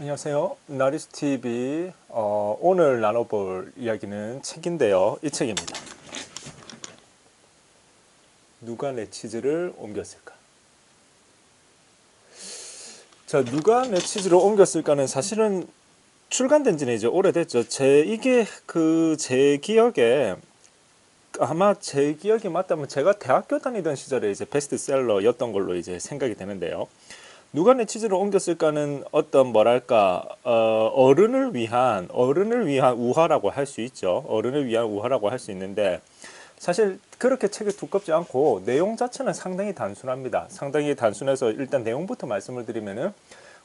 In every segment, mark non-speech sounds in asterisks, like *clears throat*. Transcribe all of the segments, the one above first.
안녕하세요. 나리스 TV 어, 오늘 나눠볼 이야기는 책인데요. 이 책입니다. 누가 내 치즈를 옮겼을까? 자, 누가 내 치즈를 옮겼을까는 사실은 출간된 지는 이제 오래됐죠. 제 이게 그 제 기억에 아마 제 기억이 맞다면 제가 대학교 다니던 시절에 이제 베스트셀러였던 걸로 이제 생각이 되는데요. 누가 내 치즈를 옮겼을까는 어떤 뭐랄까 어, 어른을 위한 어른을 위한 우화라고 할 수 있죠. 어른을 위한 우화라고 할 수 있는데 사실 그렇게 책이 두껍지 않고 내용 자체는 상당히 단순합니다. 상당히 단순해서 일단 내용부터 말씀을 드리면은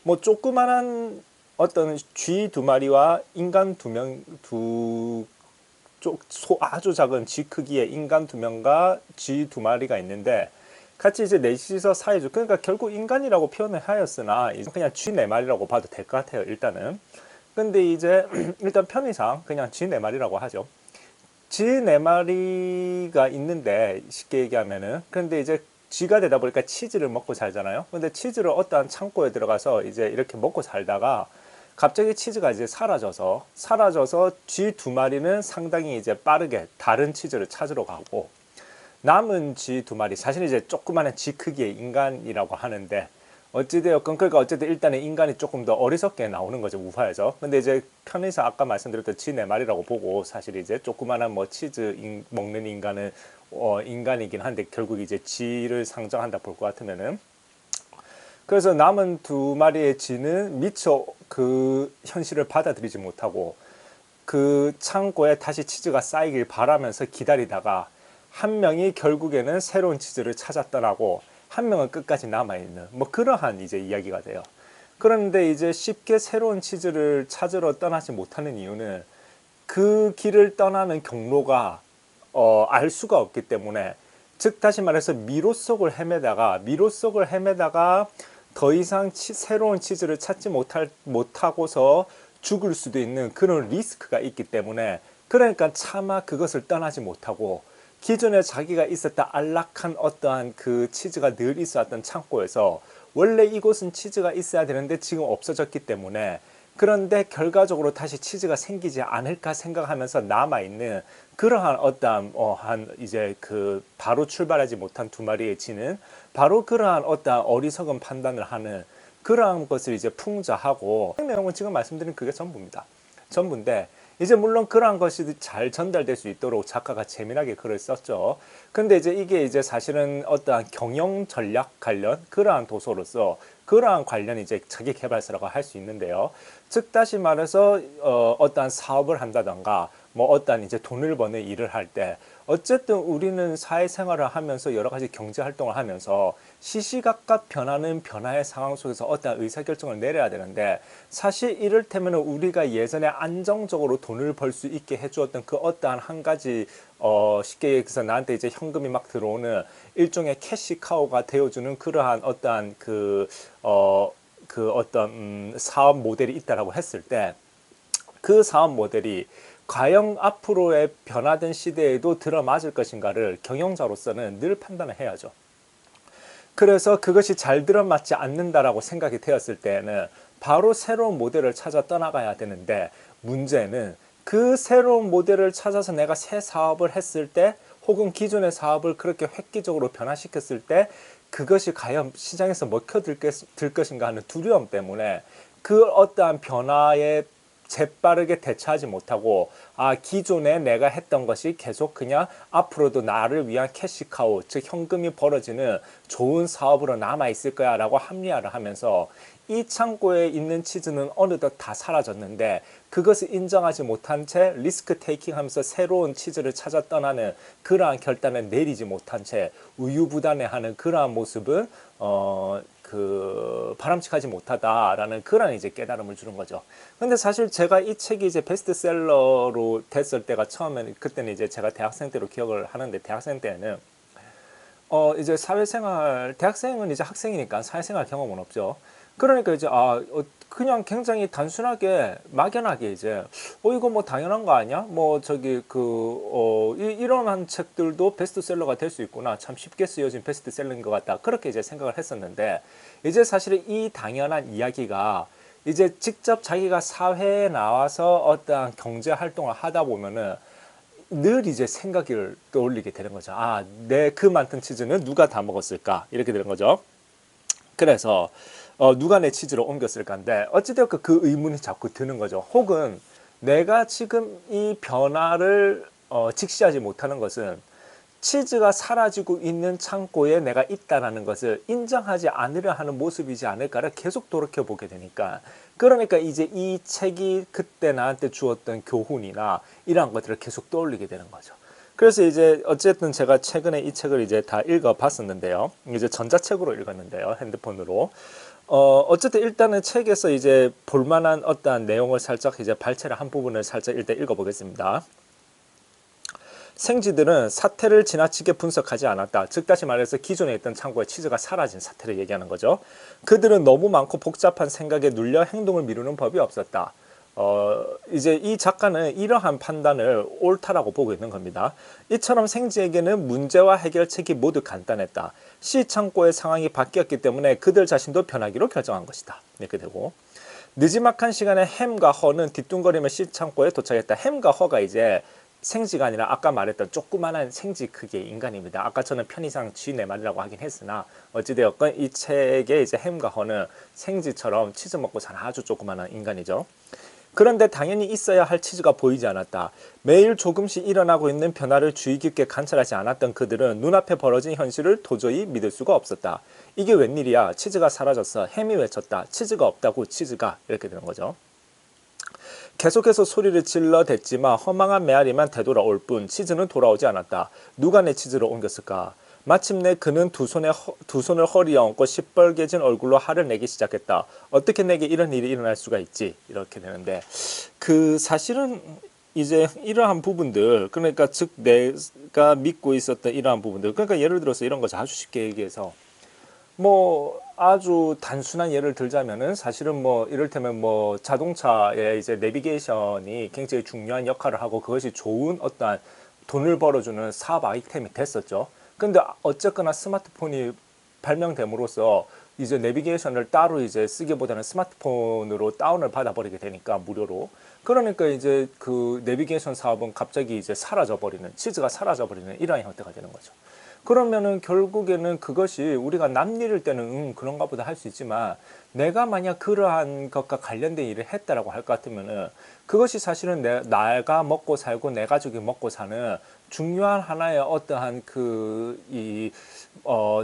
뭐 조그만한 어떤 쥐 두 마리와 인간 두 명 두쪽 아주 작은 쥐 크기의 인간 두 명과 쥐 두 마리가 있는데 같이 이제 넷이서 사이죠. 그러니까 결국 인간이라고 표현을 하였으나 그냥 쥐네 마리라고 봐도 될 것 같아요. 일단은. 근데 이제 *clears throat* 일단 편의상 그냥 쥐네 마리라고 하죠. 쥐 네 마리가 있는데 쉽게 얘기하면은 근데 이제 쥐가 되다 보니까 치즈를 먹고 살잖아요. 근데 치즈를 어떠한 창고에 들어가서 이제 이렇게 먹고 살다가 갑자기 치즈가 이제 사라져서 사라져서 쥐 두 마리는 상당히 이제 빠르게 다른 치즈를 찾으러 가고 남은 쥐 두 마리 사실 이제 조그마한 쥐 크기의 인간이라고 하는데 어찌되었건 그러니까 어쨌든 일단은 인간이 조금 더 어리석게 나오는 거죠 우화에서. 근데 이제 편의상 아까 말씀드렸던 쥐네 마리라고 보고 사실 이제 조그마한 뭐 치즈 인, 먹는 인간은 어, 인간이긴 한데 결국 이제 쥐를 상정한다 볼 것 같으면은. 그래서 남은 두 마리의 쥐는 미처 그 현실을 받아들이지 못하고 그 창고에 다시 치즈가 쌓이길 바라면서 기다리다가 한 명이 결국에는 새로운 치즈를 찾았다라고 한 명은 끝까지 남아있는 뭐 그러한 이제 이야기가 돼요. 그런데 이제 쉽게 새로운 치즈를 찾으러 떠나지 못하는 이유는 그 길을 떠나는 경로가 어, 알 수가 없기 때문에 즉 다시 말해서 미로 속을 헤매다가 미로 속을 헤매다가 더 이상 치, 새로운 치즈를 찾지 못할 못하고서 죽을 수도 있는 그런 리스크가 있기 때문에 그러니까 차마 그것을 떠나지 못하고 기존에 자기가 있었던 안락한 어떠한 그 치즈가 늘 있었던 창고에서 원래 이곳은 치즈가 있어야 되는데 지금 없어졌기 때문에 그런데 결과적으로 다시 치즈가 생기지 않을까 생각하면서 남아있는 그러한 어떠한 어, 한 이제 그 바로 출발하지 못한 두 마리의 쥐는 바로 그러한 어떠한 어리석은 판단을 하는 그러한 것을 이제 풍자하고 내용은 지금 말씀드린 그게 전부입니다. 전부인데 이제 물론 그러한 것이 잘 전달될 수 있도록 작가가 재미나게 글을 썼죠. 근데 이제 이게 이제 사실은 어떠한 경영 전략 관련 그러한 도서로서 그러한 관련 이제 자기 개발서라고 할 수 있는데요. 즉 다시 말해서 어, 어떠한 사업을 한다던가 뭐 어떠한 이제 돈을 버는 일을 할때 어쨌든 우리는 사회생활을 하면서 여러 가지 경제 활동을 하면서 시시각각 변하는 변화의 상황 속에서 어떠한 의사결정을 내려야 되는데 사실 이를테면 우리가 예전에 안정적으로 돈을 벌 수 있게 해주었던 그 어떠한 한 가지 어 쉽게 얘기해서 나한테 이제 현금이 막 들어오는 일종의 캐시카우가 되어주는 그러한 어떠한 그 어, 그 어떤 음, 사업 모델이 있다라고 했을 때 그 사업 모델이 과연 앞으로의 변화된 시대에도 들어맞을 것인가를 경영자로서는 늘 판단을 해야죠. 그래서 그것이 잘 들어맞지 않는다라고 생각이 되었을 때에는 바로 새로운 모델을 찾아 떠나가야 되는데 문제는 그 새로운 모델을 찾아서 내가 새 사업을 했을 때 혹은 기존의 사업을 그렇게 획기적으로 변화시켰을 때 그것이 과연 시장에서 먹혀들 것인가 하는 두려움 때문에 그 어떠한 변화에 재빠르게 대처하지 못하고 아 기존에 내가 했던 것이 계속 그냥 앞으로도 나를 위한 캐시카우 즉 현금이 벌어지는 좋은 사업으로 남아 있을 거야 라고 합리화를 하면서 이 창고에 있는 치즈는 어느덧 다 사라졌는데 그것을 인정하지 못한 채 리스크 테이킹 하면서 새로운 치즈를 찾아 떠나는 그러한 결단을 내리지 못한 채 우유부단해 하는 그러한 모습은 어, 그 바람직하지 못하다라는 그런 이제 깨달음을 주는 거죠. 근데 사실 제가 이 책이 이제 베스트셀러로 됐을 때가 처음에는 그때는 이제 제가 대학생 때로 기억을 하는데 대학생 때는 어 이제 사회생활 대학생은 이제 학생이니까 사회생활 경험은 없죠. 그러니까 이제 아 어, 그냥 굉장히 단순하게 막연하게 이제 어 이거 뭐 당연한 거 아니야? 뭐 저기 그어 이런 책들도 베스트셀러가 될 수 있구나. 참 쉽게 쓰여진 베스트셀러인 것 같다. 그렇게 이제 생각을 했었는데 이제 사실은 이 당연한 이야기가 이제 직접 자기가 사회에 나와서 어떠한 경제 활동을 하다 보면은 늘 이제 생각을 떠올리게 되는 거죠. 아, 내 그 많던 치즈는 누가 다 먹었을까? 이렇게 되는 거죠. 그래서 어, 누가 내 치즈로 옮겼을까인데 어찌되었건 그 의문이 자꾸 드는 거죠. 혹은 내가 지금 이 변화를 어, 직시하지 못하는 것은 치즈가 사라지고 있는 창고에 내가 있다라는 것을 인정하지 않으려 하는 모습이지 않을까를 계속 돌이켜 보게 되니까 그러니까 이제 이 책이 그때 나한테 주었던 교훈이나 이러한 것들을 계속 떠올리게 되는 거죠. 그래서 이제 어쨌든 제가 최근에 이 책을 이제 다 읽어 봤었는데요. 이제 전자책으로 읽었는데요. 핸드폰으로. 어, 어쨌든 일단은 책에서 이제 볼만한 어떠한 내용을 살짝 이제 발췌를 한 부분을 살짝 일단 읽어보겠습니다. 생쥐들은 사태를 지나치게 분석하지 않았다. 즉 다시 말해서 기존에 있던 창고에 치즈가 사라진 사태를 얘기하는 거죠. 그들은 너무 많고 복잡한 생각에 눌려 행동을 미루는 법이 없었다. 어, 이제 이 작가는 이러한 판단을 옳다라고 보고 있는 겁니다. 이처럼 생쥐에게는 문제와 해결책이 모두 간단했다. 시 창고의 상황이 바뀌었기 때문에 그들 자신도 변하기로 결정한 것이다. 이렇게 되고 느지막한 시간에 햄과 허는 뒤뚱거리며 시 창고에 도착했다. 햄과 허가 이제 생쥐가 아니라 아까 말했던 조그만한 생쥐 크기의 인간입니다. 아까 저는 편의상 쥐네 마리라고 하긴 했으나 어찌되었건 이 책의 이제 햄과 허는 생쥐처럼 치즈 먹고 사는 아주 조그만한 인간이죠. 그런데 당연히 있어야 할 치즈가 보이지 않았다. 매일 조금씩 일어나고 있는 변화를 주의 깊게 관찰하지 않았던 그들은 눈앞에 벌어진 현실을 도저히 믿을 수가 없었다. 이게 웬일이야? 치즈가 사라졌어. 햄이 외쳤다. 치즈가 없다고 치즈가 이렇게 되는 거죠. 계속해서 소리를 질러 댔지만 허망한 메아리만 되돌아올 뿐 치즈는 돌아오지 않았다. 누가 내 치즈를 옮겼을까? 마침내 그는 두, 손에 허, 두 손을 허리에 얹고 시뻘개진 얼굴로 화를 내기 시작했다. 어떻게 내게 이런 일이 일어날 수가 있지? 이렇게 되는데 그 사실은 이제 이러한 부분들 그러니까 즉 내가 믿고 있었던 이러한 부분들 그러니까 예를 들어서 이런 거 아주 쉽게 얘기해서 뭐 아주 단순한 예를 들자면은 사실은 뭐 이를테면 뭐 자동차의 이제 내비게이션이 굉장히 중요한 역할을 하고 그것이 좋은 어떠한 돈을 벌어주는 사업 아이템이 됐었죠. 근데 어쨌거나 스마트폰이 발명됨으로써 이제 내비게이션을 따로 이제 쓰기보다는 스마트폰으로 다운을 받아버리게 되니까 무료로 그러니까 이제 그 내비게이션 사업은 갑자기 이제 사라져버리는 치즈가 사라져버리는 이러한 형태가 되는 거죠. 그러면은 결국에는 그것이 우리가 남 일을 때는 음, 그런가 보다 할 수 있지만 내가 만약 그러한 것과 관련된 일을 했다라고 할 것 같으면은 그것이 사실은 내, 나가 먹고 살고 내 가족이 먹고 사는 중요한 하나의 어떠한 그, 이, 어,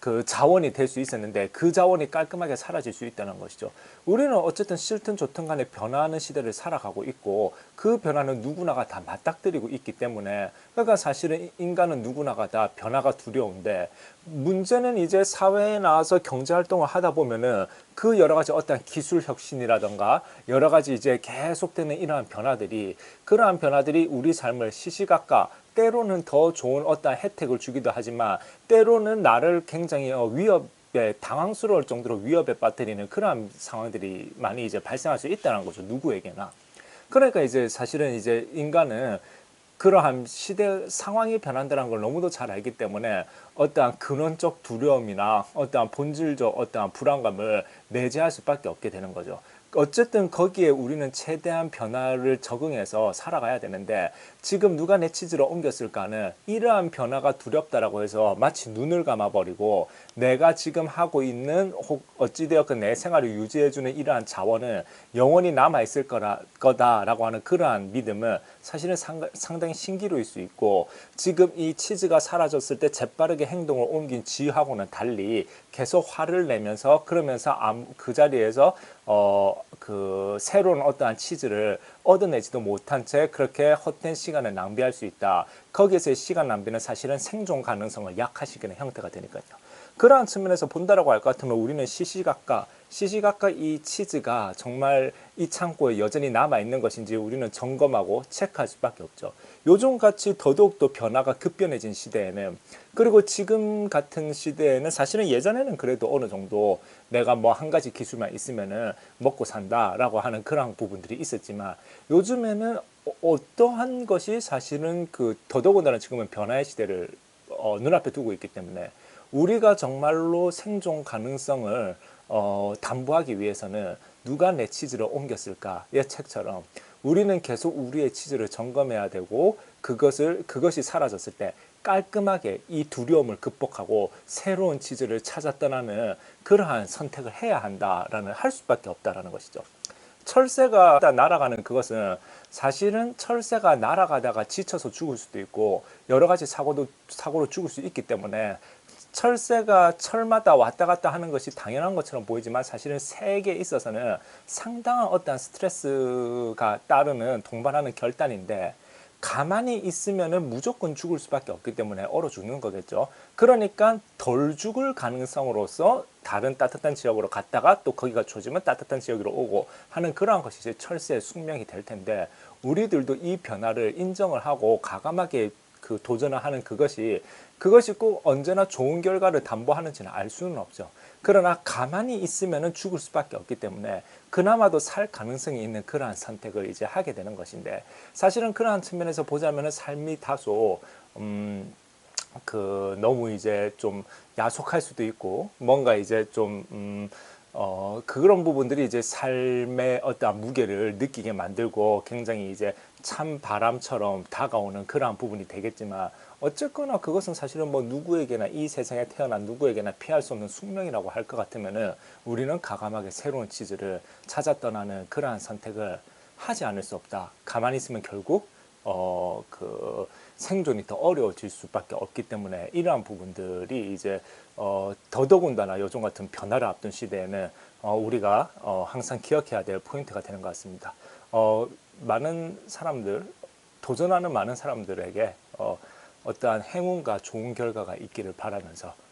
그 자원이 될 수 있었는데 그 자원이 깔끔하게 사라질 수 있다는 것이죠. 우리는 어쨌든 싫든 좋든 간에 변화하는 시대를 살아가고 있고 그 변화는 누구나가 다 맞닥뜨리고 있기 때문에 그러니까 사실은 인간은 누구나가 다 변화가 두려운데 문제는 이제 사회에 나와서 경제 활동을 하다 보면은 그 여러 가지 어떤 기술 혁신이라던가 여러 가지 이제 계속되는 이러한 변화들이 그러한 변화들이 우리 삶을 시시각각 때로는 더 좋은 어떤 혜택을 주기도 하지만 때로는 나를 굉장히 어, 위협에 당황스러울 정도로 위협에 빠뜨리는 그러한 상황들이 많이 이제 발생할 수 있다는 거죠. 누구에게나. 그러니까 이제 사실은 이제 인간은 그러한 시대 상황이 변한다는 걸 너무도 잘 알기 때문에 어떠한 근원적 두려움이나 어떠한 본질적 어떠한 불안감을 내재할 수밖에 없게 되는 거죠. 어쨌든 거기에 우리는 최대한 변화를 적응해서 살아가야 되는데 지금 누가 내 치즈로 옮겼을까는 이러한 변화가 두렵다라고 해서 마치 눈을 감아버리고 내가 지금 하고 있는 혹 어찌되었건 내 생활을 유지해주는 이러한 자원은 영원히 남아있을 거라, 거다라고 하는 그러한 믿음은 사실은 상, 상당히 신기루일 수 있고 지금 이 치즈가 사라졌을 때 재빠르게 행동을 옮긴 지하고는 달리 계속 화를 내면서 그러면서 그 자리에서 어, 그 새로운 어떠한 치즈를 얻어내지도 못한 채 그렇게 헛된 시간을 낭비할 수 있다. 거기에서의 시간 낭비는 사실은 생존 가능성을 약화시키는 형태가 되니까요. 그러한 측면에서 본다라고 할 것 같으면 우리는 시시각각 시시각각 이 치즈가 정말 이 창고에 여전히 남아 있는 것인지 우리는 점검하고 체크할 수밖에 없죠. 요즘같이 더더욱더 변화가 급변해진 시대에는 그리고 지금 같은 시대에는 사실은 예전에는 그래도 어느 정도 내가 뭐 한 가지 기술만 있으면은 먹고 산다라고 하는 그런 부분들이 있었지만 요즘에는 어, 어떠한 것이 사실은 그 더더군다나 지금은 변화의 시대를 어, 눈앞에 두고 있기 때문에 우리가 정말로 생존 가능성을 어, 담보하기 위해서는 누가 내 치즈를 옮겼을까의 책처럼 우리는 계속 우리의 치즈를 점검해야 되고 그것을 그것이 사라졌을 때 깔끔하게 이 두려움을 극복하고 새로운 치즈를 찾아 떠나는 그러한 선택을 해야 한다라는 할 수밖에 없다라는 것이죠. 철새가 날아가는 그것은 사실은 철새가 날아가다가 지쳐서 죽을 수도 있고 여러 가지 사고도 사고로 죽을 수 있기 때문에 철새가 철마다 왔다 갔다 하는 것이 당연한 것처럼 보이지만 사실은 새에게 있어서는 상당한 어떠한 스트레스가 따르는 동반하는 결단인데 가만히 있으면은 무조건 죽을 수밖에 없기 때문에 얼어 죽는 거겠죠. 그러니까 덜 죽을 가능성으로서 다른 따뜻한 지역으로 갔다가 또 거기가 좋아지면 따뜻한 지역으로 오고 하는 그러한 것이 이제 철새의 숙명이 될 텐데 우리들도 이 변화를 인정을 하고 가감하게 그 도전을 하는 그것이 그것이 꼭 언제나 좋은 결과를 담보하는지는 알 수는 없죠. 그러나 가만히 있으면은 죽을 수밖에 없기 때문에 그나마도 살 가능성이 있는 그러한 선택을 이제 하게 되는 것인데 사실은 그러한 측면에서 보자면은 삶이 다소 음, 그 너무 이제 좀 야속할 수도 있고 뭔가 이제 좀 음, 어, 그런 부분들이 이제 삶의 어떠한 무게를 느끼게 만들고 굉장히 이제 찬 바람처럼 다가오는 그러한 부분이 되겠지만 어쨌거나 그것은 사실은 뭐 누구에게나 이 세상에 태어난 누구에게나 피할 수 없는 숙명이라고 할 것 같으면은 우리는 가감하게 새로운 치즈를 찾아 떠나는 그러한 선택을 하지 않을 수 없다. 가만히 있으면 결국 어, 그 생존이 더 어려워질 수밖에 없기 때문에 이러한 부분들이 이제 어, 더더군다나 요즘 같은 변화를 앞둔 시대에는 어, 우리가 어, 항상 기억해야 될 포인트가 되는 것 같습니다. 어, 많은 사람들 도전하는 많은 사람들에게 어, 어떠한 행운과 좋은 결과가 있기를 바라면서